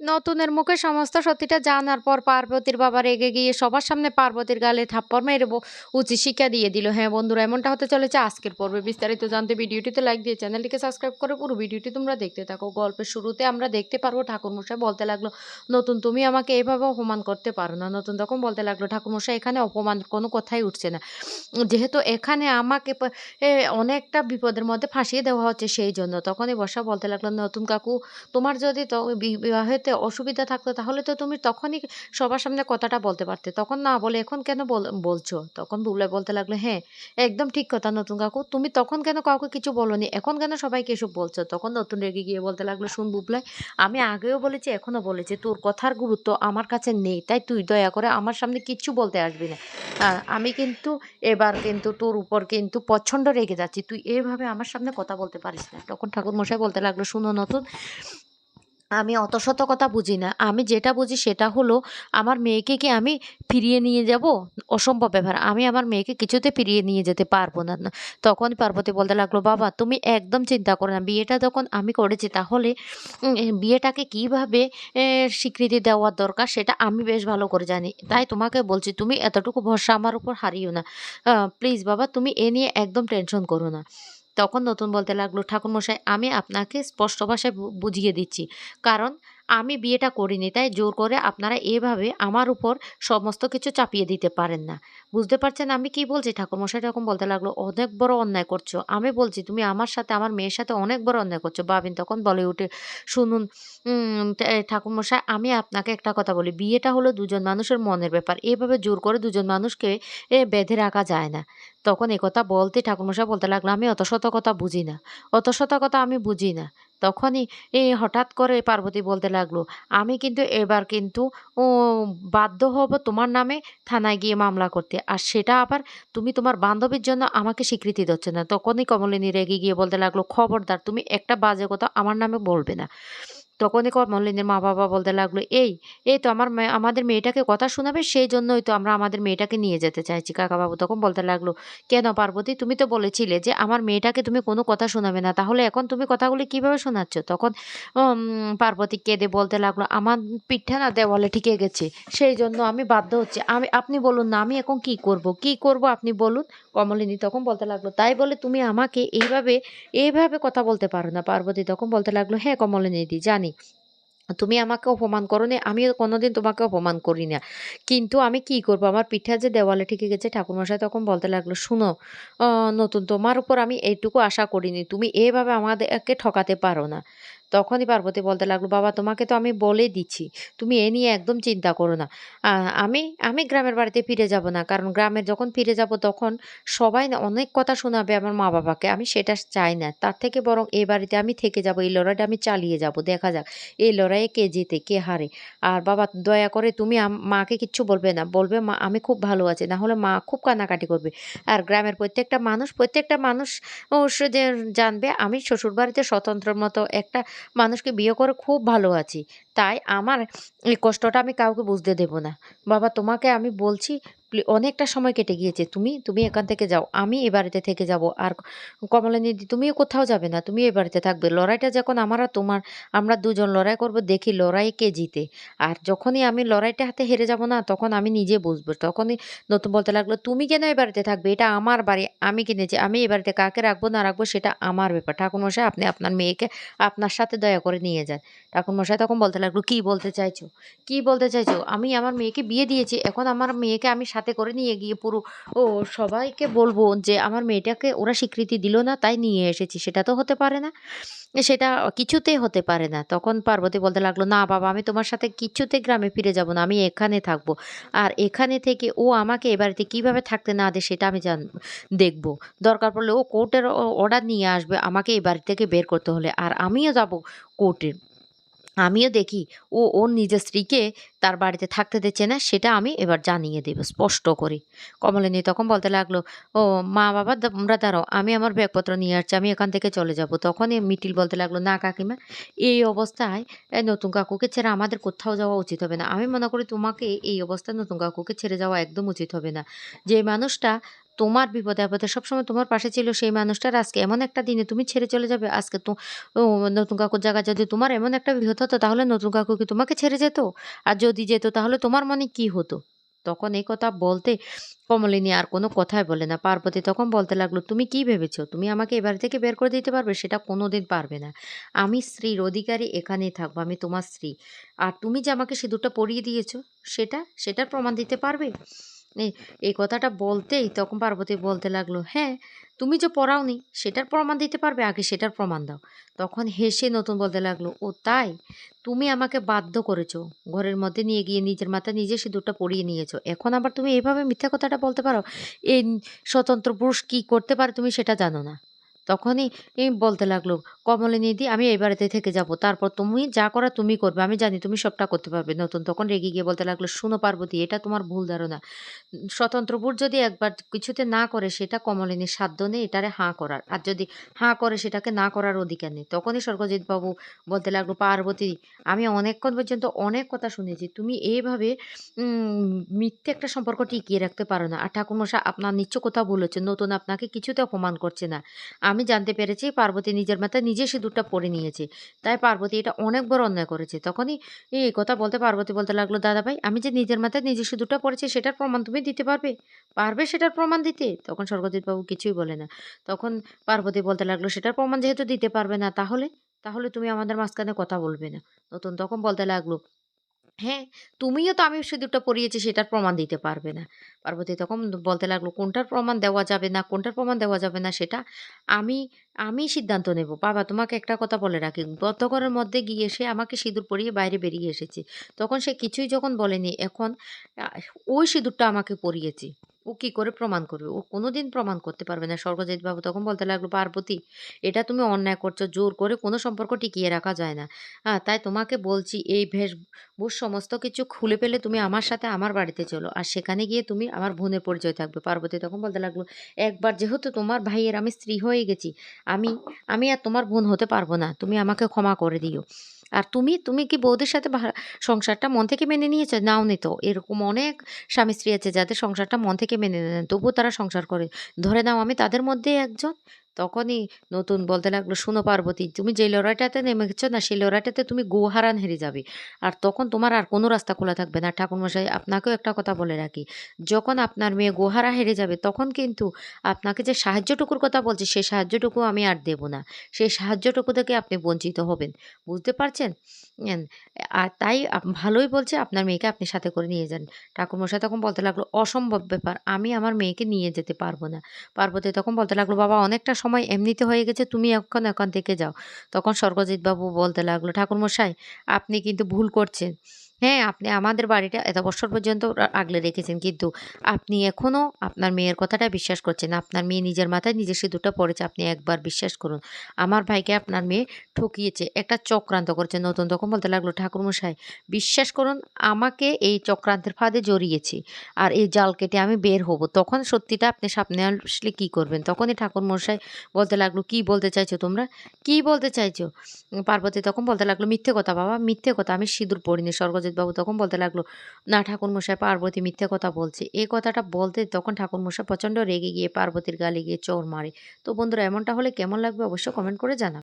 নতুনের মুখে সমস্ত সত্যিটা জানার পর পার্বতীর বাবা রেগে গিয়ে সবার সামনে পার্বতীর গালে থাপ্পড় মেরে উচিত শিক্ষা দিয়ে দিল। হ্যাঁ বন্ধুরা, এমনটা হতে চলেছে আজকের পর্বে। বিস্তারিত জানতে ভিডিওটিতে লাইক দিয়ে চ্যানেলটিকে সাবস্ক্রাইব করে পুরো ভিডিওটি তোমরা দেখতে থাকো। গল্পের শুরুতে আমরা দেখতে পারব ঠাকুরমশাই বলতে লাগল, নতুন তুমি আমাকে এভাবে অপমান করতে পারো না। নতুন তখন বলতে লাগল, ঠাকুরমশাই, এখানে অপমান কোনো কথাই উঠছে না। যেহেতু এখানে আমাকে অনেকটা বিপদের মধ্যে ফাঁসিয়ে দেওয়া হচ্ছে সেই জন্য। তখনই বর্ষা বলতে লাগল, নতুন কাকু, তোমার যদি তো বি- অসুবিধা থাকতো, তাহলে তো তুমি তখনই সবার সামনে কথাটা বলতে পারতে। তখন না বলে এখন কেন বল- বলছো? তখন বুবলাই বলতে লাগল হ্যাঁ একদম ঠিক কথা নতুন কাকু। তুমি তখন কেন কাউকে কিছু বলনি? এখন কেন সবাইকে এসব বলছো? তখন নতুন রেগে গিয়ে বলতে লাগল, শুন বুবলাই, আমি আগেও বলেছি, এখনও বলেছি, তোর কথার গুরুত্ব আমার কাছে নেই, তাই তুই দয়া করে আমার সামনে কিচ্ছু বলতে আসবি না। আমি কিন্তু, এবার কিন্তু, তোর উপর কিন্তু প্রচণ্ড রেগে যাচ্ছি। তুই এভাবে আমার সামনে কথা বলতে পারিস না। তখন ঠাকুর মশাই বলতে লাগল, শুনো নতুন আমি অত শত কথা বুঝি না। আমি যেটা বুঝি সেটা হলো, আমার মেয়েকে কি আমি ফিরিয়ে নিয়ে যাব? অসম্ভব ব্যাপার। আমি আমার মেয়েকে কিছুতে ফিরিয়ে নিয়ে যেতে পারব না। তখন পার্বতী বলতে লাগল, বাবা, তুমি একদম চিন্তা করো না। বিয়েটা যখন আমি করেছি তাহলে বিয়েটাকে কীভাবে স্বীকৃতি দেওয়ার দরকার সেটা আমি বেশ ভালো করে জানি। তাই তোমাকে বলছি, তুমি এতটুকু ভরসা আমার উপর হারিও না। প্লিজ বাবা, তুমি এ নিয়ে একদম টেনশন করো না। তখন নতুন বলতে লাগল, ঠাকুরমশাই, আমি আপনাকে স্পষ্ট ভাষায় বুঝিয়ে দিচ্ছি। কারণ আমি বিয়েটা করিনি, তাই জোর করে আপনারা এভাবে আমার উপর সমস্ত কিছু চাপিয়ে দিতে পারেন না। বুঝতে পারছেন আমি কি বলছি? ঠাকুরমশাই এরকম বলতে লাগল, অনেক বড় অন্যায় করছ। আমি বলছি, তুমি আমার সাথে, আমার মেয়ের সাথে অনেক বড় অন্যায় করছ। বাবিন তখন বলে উঠে, শুনুন ঠাকুরমশাই, আমি আপনাকে একটা কথা বলি। বিয়েটা হলো দুজন মানুষের মনের ব্যাপার। এভাবে জোর করে দুজন মানুষকে বেঁধে রাখা যায় না। তখন একথা বলতে ঠাকুরমশাই বলতে লাগল, আমি অত শত কথা বুঝি না অত শত কথা আমি বুঝি না তখনই এ হঠাৎ করে পার্বতী বলতে লাগল, আমি কিন্তু এবার কিন্তু বাধ্য হব তোমার নামে থানায় গিয়ে মামলা করতে, আর সেটা আবার তুমি তোমার বান্ধবীর জন্য আমাকে স্বীকৃতি দিচ্ছ না। তখনই কমলিনী রেগে গিয়ে বলতে লাগল, খবরদার, তুমি একটা বাজে কথা আমার নামে বলবে না। তখনই কমলিনীর মা বাবা বলতে লাগল, এই এই তো আমার আমাদের মেয়েটাকে কথা শোনাবে, সেই জন্যই তো আমরা আমাদের মেয়েটাকে নিয়ে যেতে চাইছি। কাকাবাবু তখন বলতে লাগল, কেন পার্বতী, তুমি তো বলেছিলে যে আমার মেয়েটাকে তুমি কোনো কথা শোনাবে না, তাহলে এখন তুমি কথাগুলি কীভাবে শোনাচ্ছ? তখন পার্বতী কেঁদে বলতে লাগল, আমার পিঠটা না দেওয়ালে ঠিকে গেছে, সেই জন্য আমি বাধ্য হচ্ছি। আমি, আপনি বলুন না, আমি এখন কি করব? কি করব আপনি বলুন? কমলিনী তখন বলতে লাগল, তাই বলে তুমি আমাকে এইভাবে এইভাবে কথা বলতে পারো না। পার্বতী তখন বলতে লাগল হ্যাঁ কমলিনী দি জানি। তুমি আমাকে অপমান করো নি আমিও কোনোদিন তোমাকে অপমান করি না। কিন্তু আমি কি করব? আমার পিঠা যে দেওয়ালে ঠেকে গেছে, ঠাকুরমশাই তখন বলতে লাগল, শুনো নতুন তোমার উপর আমি এইটুকু আশা করিনি। তুমি এভাবে আমাদেরকে ঠকাতে পারো না। তখনই পার্বতী বলতে লাগল, বাবা, তোমাকে তো আমি বলে দিচ্ছি। তুমি এ নিয়ে একদম চিন্তা করো না। আমি আমি গ্রামের বাড়িতে ফিরে যাব না। কারণ গ্রামে যখন ফিরে যাব তখন সবাই অনেক কথা শোনাবে আমার মা বাবাকে। আমি সেটা চাই না। তার থেকে বরং এই বাড়িতে আমি থেকে যাব, এই লড়াইটা আমি চালিয়ে যাব। দেখা যাক, এই লড়াইয়ে কে জিতে, কে হারে। আর বাবা, দয়া করে তুমি মাকে কিচ্ছু বলবে না। বলবে, মা, আমি খুব ভালো আছি। না হলে মা খুব কান্নাকাটি করবে। আর গ্রামের প্রত্যেকটা মানুষ প্রত্যেকটা মানুষ যে জানবে, আমি শ্বশুরবাড়িতে স্বতন্ত্রের মতো একটা মানুষকে বিয়ে করে খুব ভালো আছি। তাই আমার এই কষ্টটা আমি কাউকে বুঝতে দেব না। বাবা, তোমাকে আমি বলছি অনেকটা সময় কেটে গিয়েছে। তুমি তুমি এখান থেকে যাও। আমি এ বাড়িতে থেকে যাব। আর কমলিনী তুমিও কোথাও যাবে না। তুমি এ বাড়িতে থাকবে। লড়াইটা যখন আমার আর তোমার, আমরা দুজন লড়াই করব, দেখি লড়াই কে জিতে। আর যখনই আমি লড়াইটা হাতে হেরে যাব না, তখন আমি নিজে বুঝব। তখনই নতুন বলতে লাগল, তুমি কেন এই বাড়িতে থাকবে? এটা আমার বাড়ি, আমি কিনেছি। আমি এই বাড়িতে কাকে রাখব, না রাখব, সেটা আমার ব্যাপার। ঠাকুরমশাই, আপনি আপনার মেয়েকে আপনার সাথে দয়া করে নিয়ে যান। ঠাকুরমশাই তখন বলতে লাগল, কি বলতে চাইছো? কি বলতে চাইছো? আমি আমার মেয়েকে বিয়ে দিয়েছি, এখন আমার মেয়েকে আমি সাথে করে নিয়ে গিয়ে পুরো ও সবাইকে বলব যে আমার মেয়েটাকে ওরা স্বীকৃতি দিল না, তাই নিয়ে এসেছি। সেটা তো হতে পারে না। সেটা কিছুতেই হতে পারে না। তখন পার্বতী বলতে লাগল, না বাবা, আমি তোমার সাথে কিছুতে গ্রামে ফিরে যাব না, আমি এখানে থাকব। আর এখানে থেকে ও আমাকে এ বাড়িতে কীভাবে থাকতে না দেয়, সেটা আমি জান, দেখব। দরকার পড়লে ও কোর্টের অর্ডার নিয়ে আসবে, আমাকে এই বাড়ি থেকে বের করতে হলে। আর আমিও যাব কোর্টে। আমিও দেখি ও, ওর নিজের স্ত্রীকে তার বাড়িতে থাকতে দিচ্ছে না, সেটা আমি এবার জানিয়ে দেব, স্পষ্ট করে। কমলিনী তখন বলতে লাগল, ও, মা বাবা তোমরা দাঁড়াও, আমি আমার ব্যাগপত্র নিয়ে আসছি, আমি এখান থেকে চলে যাব। তখনই মিটিল বলতে লাগল, না কাকিমা, এই অবস্থায় নতুন কাকুকে ছেড়ে আমাদের কোথাও যাওয়া উচিত হবে না। আমি মনে করি তোমাকে এই অবস্থায় নতুন কাকুকে ছেড়ে যাওয়া একদম উচিত হবে না। যে মানুষটা তোমার বিপদে আপদে সবসময় তোমার পাশে ছিল সেই মানুষটার। আজকে এমন একটা দিনে তুমি ছেড়ে চলে যাবে। আজকে তো নতুন কাকুর জায়গায় যদি তোমার এমন একটা বিপদ হতো, তাহলে নতুন কাকু কি তোমাকে ছেড়ে যেত? আর যদি যেত, তাহলে তোমার মনে কি হতো? তখন এই কথা বলতে কমলিনী আর কোনো কথাই বলে না। পার্বতী তখন বলতে লাগল, তুমি কি ভেবেছো? তুমি আমাকে এ বাড়ি থেকে বের করে দিতে পারবে? সেটা কোনো দিন পারবে না। আমি স্ত্রীর অধিকারী, এখানেই থাকব। আমি তোমার স্ত্রী। আর তুমি যে আমাকে সিঁদুরটা পরিয়ে দিয়েছ, সেটা, সেটার প্রমাণ দিতে পারবে? এই এই কথাটা বলতেই তখন পার্বতী বলতে লাগল হ্যাঁ তুমি যে পড়াওনি, সেটার প্রমাণ দিতে পারবে, আগে সেটার প্রমাণ দাও। তখন হেসে নতুন বলতে লাগল, ও তাই? তুমি আমাকে বাধ্য করেছ, ঘরের মধ্যে নিয়ে গিয়ে নিজের মাথায় নিজে সিঁদুরটা পড়িয়ে নিয়েছো। এখন আবার তুমি এভাবে মিথ্যা কথাটা বলতে পারো? এই স্বতন্ত্র পুরুষ কী করতে পারে তুমি সেটা জানো না। তখনই বলতে লাগল কমলিনীদি আমি এই বাড়িতে থেকে যাব। তারপর তুমি যা করা তুমি করবে। আমি জানি তুমি সবটা করতে পারবে। নতুন তখন রেগে গিয়ে বলতে লাগল, শুনো পার্বতী, এটা তোমার ভুল ধারণা। স্বতন্ত্রপুর যদি একবার কিছুতে না করে, সেটা কমলিনীর সাধ্য নেই এটারে হাঁ করার। আর যদি হাঁ করে, সেটাকে না করার অধিকার নেই। তখনই স্বর্গজিৎ বাবু বলতে লাগল, পার্বতী, আমি অনেকক্ষণ পর্যন্ত অনেক কথা শুনেছি। তুমি এইভাবে মিথ্যে একটা সম্পর্ক টিকিয়ে রাখতে পারো না। আর ঠাকুরমশা আপনার নিশ্চয় কোথাও বলেছে নতুন আপনাকে কিছুতে অপমান করছে না। আমি জানতে পেরেছি পার্বতী নিজের মাথায় নিজে সিঁদুরটা পরে নিয়েছে। তাই পার্বতী এটা অনেক বড় অন্যায় করেছে। তখনই এই কথা বলতে পার্বতী বলতে লাগল দাদা ভাই আমি যে নিজের মাথায় নিজে সিঁদুরটা পড়েছি সেটার প্রমাণ তুমি দিতে পারবে? পারবে সেটার প্রমাণ দিতে? তখন স্বর্গজিৎ বাবু কিছুই বলে না। তখন পার্বতী বলতে লাগল, সেটার প্রমাণ যেহেতু দিতে পারবে না, তাহলে? তাহলে তুমি আমাদের মাঝখানে কথা বলবে না। নতুন তখন বলতে লাগল হ্যাঁ তুমিও তো আমি সিঁদুরটা পরিয়েছি সেটার প্রমাণ দিতে পারবে না। পার্বতী তখন বলতে লাগল, কোনটার প্রমাণ দেওয়া যাবে না, কোনটার প্রমাণ দেওয়া যাবে না, সেটা আমি আমি সিদ্ধান্ত নেব। বাবা, তোমাকে একটা কথা বলে রাখি। গতঘরের মধ্যে গিয়ে সে আমাকে সিঁদুর পরিয়ে বাইরে বেরিয়ে এসেছে। তখন সে কিছুই যখন বলেনি, এখন ওই সিঁদুরটা আমাকে পরিয়েছে। ও কি করে প্রমাণ করবে? ও কোনোদিন প্রমাণ করতে পারবে না। স্বর্গজিৎ বাবু তখন বলতে লাগল, পার্বতী, এটা তুমি অন্যায় করছ। জোর করে কোনো সম্পর্ক টিকিয়ে রাখা যায় না। হ্যাঁ তাই তোমাকে বলছি, এই ভেষ বুঝ সমস্ত কিছু খুলে ফেলে তুমি আমার সাথে আমার বাড়িতে চলো। আর সেখানে গিয়ে তুমি আমার বোনের পরিচয় থাকবে। পার্বতী তখন বলতে লাগল, একবার যেহেতু তোমার ভাইয়ের আমি স্ত্রী হয়ে গেছি, আমি আমি আর তোমার বোন হতে পারব না। তুমি আমাকে ক্ষমা করে দিও। আর তুমি তুমি কি বৌদির সাথে সংসারটা মন থেকে মেনে নিয়েছো? নাও নি তো। এরকম অনেক স্বামী স্ত্রী আছে যাদের সংসারটা মন থেকে মেনে নেন তবুও তারা সংসার করে। ধরে নাও আমি তাদের মধ্যে একজন। তখনই নতুন বলতে লাগল, শুনো পার্বতী, তুমি যে লড়াইটাতে নেমেছো না, সেই লড়াইটাতে তুমি গোহারান হেরে যাবে। আর তখন তোমার আর কোনো রাস্তা খোলা থাকবে না। ঠাকুরমশাই, আপনাকেও একটা কথা বলে রাখি। যখন আপনার মেয়ে গোহারা হেরে যাবে, তখন কিন্তু আপনাকে যে সাহায্যটুকুর কথা বলছি সেই সাহায্যটুকু আমি আর দেব না। সেই সাহায্যটুকু থেকে আপনি বঞ্চিত হবেন। বুঝতে পারছেন? আর তাই ভালোই বলছে, আপনার মেয়েকে আপনি সাথে করে নিয়ে যান। ঠাকুরমশাই তখন বলতে লাগল, অসম্ভব ব্যাপার, আমি আমার মেয়েকে নিয়ে যেতে পারব না। পার্বতী তখন বলতে লাগল, বাবা, অনেকটা সময় এমনিতে হয়ে গেছে, তুমি এখন এখান থেকে যাও। তখন স্বর্গজিৎবাবু বলতে লাগল, ঠাকুরমশাই, আপনি কিন্তু ভুল করছেন। হ্যাঁ আপনি আমাদের বাড়িটা এত বছর পর্যন্ত আগলে রেখেছেন। কিন্তু আপনি এখনও আপনার মেয়ের কথাটা বিশ্বাস করছেন। আপনার মেয়ে নিজের মাথায় নিজে সিঁদুরটা পড়েছে আপনি একবার বিশ্বাস করুন। আমার ভাইকে আপনার মেয়ে ঠকিয়েছে, একটা চক্রান্ত করেছে নতুন তখন বলতে লাগল, ঠাকুরমশাই, বিশ্বাস করুন, আমাকে এই চক্রান্তের ফাঁদে জড়িয়েছে আর এই জাল কেটে আমি বের হব। তখন সত্যিটা আপনি সামনে আসলে কী করবেন? তখনই ঠাকুরমশাই বলতে লাগল, কি বলতে চাইছো তোমরা? কি বলতে চাইছো? পার্বতী তখন বলতে লাগল, মিথ্যে কথা বাবা, মিথ্যে কথা। আমি সিঁদুর পড়িনি স্বর্গজিৎ বাবু তখন বলতে লাগল, না, ঠাকুরমশাই, পার্বতী মিথ্যে কথা বলছে। এই কথাটা বলতে তখন ঠাকুরমশাই প্রচণ্ড রেগে গিয়ে পার্বতীর গালে গিয়ে চোর মারে। তো বন্ধুরা, এমনটা হলে কেমন লাগবে অবশ্যই কমেন্ট করে জানা